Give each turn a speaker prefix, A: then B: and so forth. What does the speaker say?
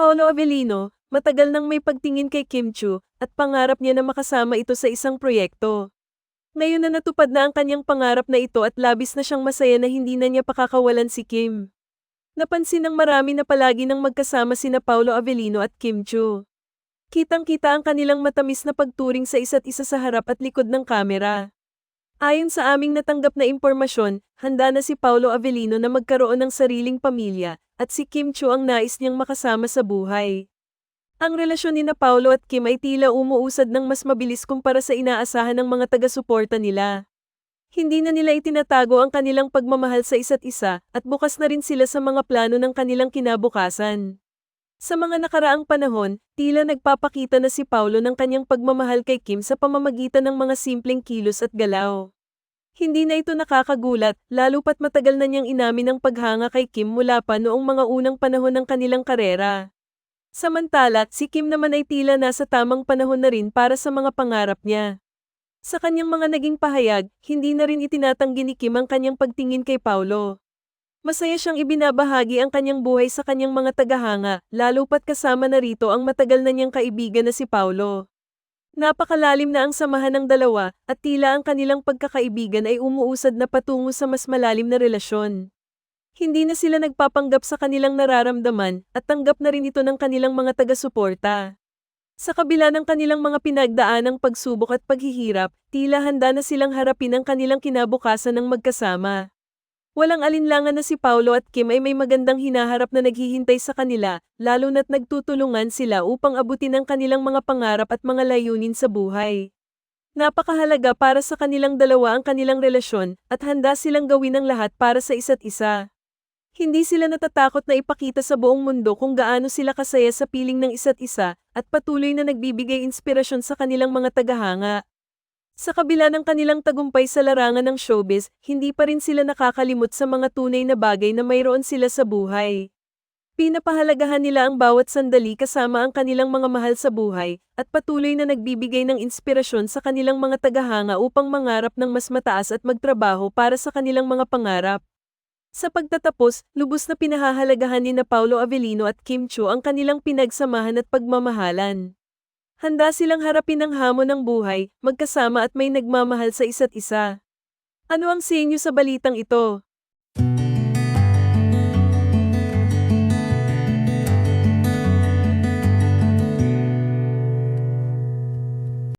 A: Paulo Avellino, matagal nang may pagtingin kay Kim Chu, at pangarap niya na makasama ito sa isang proyekto. Ngayon na natupad na ang kanyang pangarap na ito at labis na siyang masaya na hindi na niya pakakawalan si Kim. Napansin ng marami na palagi nang magkasama sina Paulo Avellino at Kim Chu. Kitang-kita ang kanilang matamis na pagturing sa isa't isa sa harap at likod ng kamera. Ayon sa aming natanggap na impormasyon, handa na si Paulo Avellino na magkaroon ng sariling pamilya, at si Kim Chu ang nais niyang makasama sa buhay. Ang relasyon ni na Paulo at Kim ay tila umuusad ng mas mabilis kumpara sa inaasahan ng mga taga-suporta nila. Hindi na nila itinatago ang kanilang pagmamahal sa isa't isa, at bukas na rin sila sa mga plano ng kanilang kinabukasan. Sa mga nakaraang panahon, tila nagpapakita na si Paulo ng kanyang pagmamahal kay Kim sa pamamagitan ng mga simpleng kilos at galaw. Hindi na ito nakakagulat, lalo pat matagal na niyang inamin ang paghanga kay Kim mula pa noong mga unang panahon ng kanilang karera. Samantala, si Kim naman ay tila nasa tamang panahon na rin para sa mga pangarap niya. Sa kanyang mga naging pahayag, hindi na rin itinatanggi ni Kim ang kanyang pagtingin kay Paulo. Masaya siyang ibinabahagi ang kanyang buhay sa kanyang mga tagahanga, lalo pat kasama na rito ang matagal na niyang kaibigan na si Paulo. Napakalalim na ang samahan ng dalawa, at tila ang kanilang pagkakaibigan ay umuusad na patungo sa mas malalim na relasyon. Hindi na sila nagpapanggap sa kanilang nararamdaman, at tanggap na rin ito ng kanilang mga taga-suporta. Sa kabila ng kanilang mga pinagdaanang pagsubok at paghihirap, tila handa na silang harapin ang kanilang kinabukasan ng magkasama. Walang alinlangan na si Paulo at Kim ay may magandang hinaharap na naghihintay sa kanila, lalo na't nagtutulungan sila upang abutin ang kanilang mga pangarap at mga layunin sa buhay. Napakahalaga para sa kanilang dalawa ang kanilang relasyon, at handa silang gawin ang lahat para sa isa't isa. Hindi sila natatakot na ipakita sa buong mundo kung gaano sila kasaya sa piling ng isa't isa, at patuloy na nagbibigay inspirasyon sa kanilang mga tagahanga. Sa kabila ng kanilang tagumpay sa larangan ng showbiz, hindi pa rin sila nakakalimot sa mga tunay na bagay na mayroon sila sa buhay. Pinapahalagahan nila ang bawat sandali kasama ang kanilang mga mahal sa buhay, at patuloy na nagbibigay ng inspirasyon sa kanilang mga tagahanga upang mangarap ng mas mataas at magtrabaho para sa kanilang mga pangarap. Sa pagtatapos, lubos na pinahahalagahan ni na Paulo Avellino at Kim Chu ang kanilang pinagsamahan at pagmamahalan. Handa silang harapin ang hamon ng buhay, magkasama at may nagmamahal sa isa't isa. Ano ang sinyo sa balitang ito?